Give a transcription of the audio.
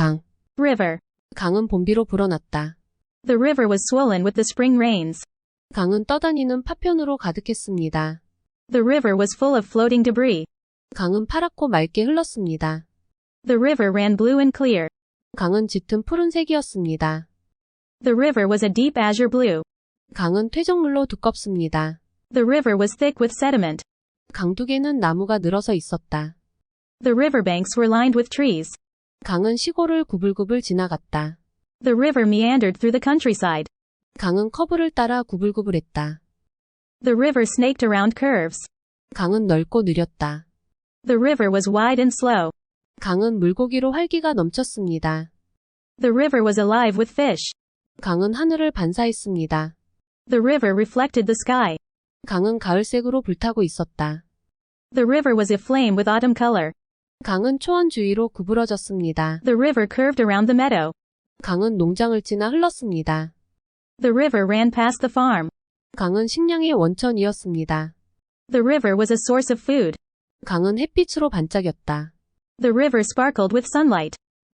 강. River. 강은 봄비로 불어났다. The river was swollen with the spring rains. 강은 떠다니는 파편으로 가득했습니다. The river was full of floating debris. 강은 파랗고 맑게 흘렀습니다. The river ran blue and clear. 강은 짙은 푸른색이었습니다. The river was a deep azure blue. 강은 퇴적물로 두껍습니다. The river was thick with sediment. 강둑에는 나무가 늘어서 있었다. The riverbanks were lined with trees. 강은 시골을 구불구불 지나갔다. The river meandered through the countryside. 강은 커브를 따라 구불구불했다. The river snaked around curves. 강은 넓고 느렸다. The river was wide and slow. 강은 물고기로 활기가 넘쳤습니다. The river was alive with fish. 강은 하늘을 반사했습니다. The river reflected the sky. 강은 가을색으로 불타고 있었다. The river was aflame with autumn color. 강은 초원 주위로 구부러졌습니다. The river curved around the meadow. 강은 농장을 지나 흘렀습니다. The river ran past the farm. 강은 식량의 원천이었습니다. The river was a source of food. 강은 햇빛으로 반짝였다. The river sparkled with sunlight.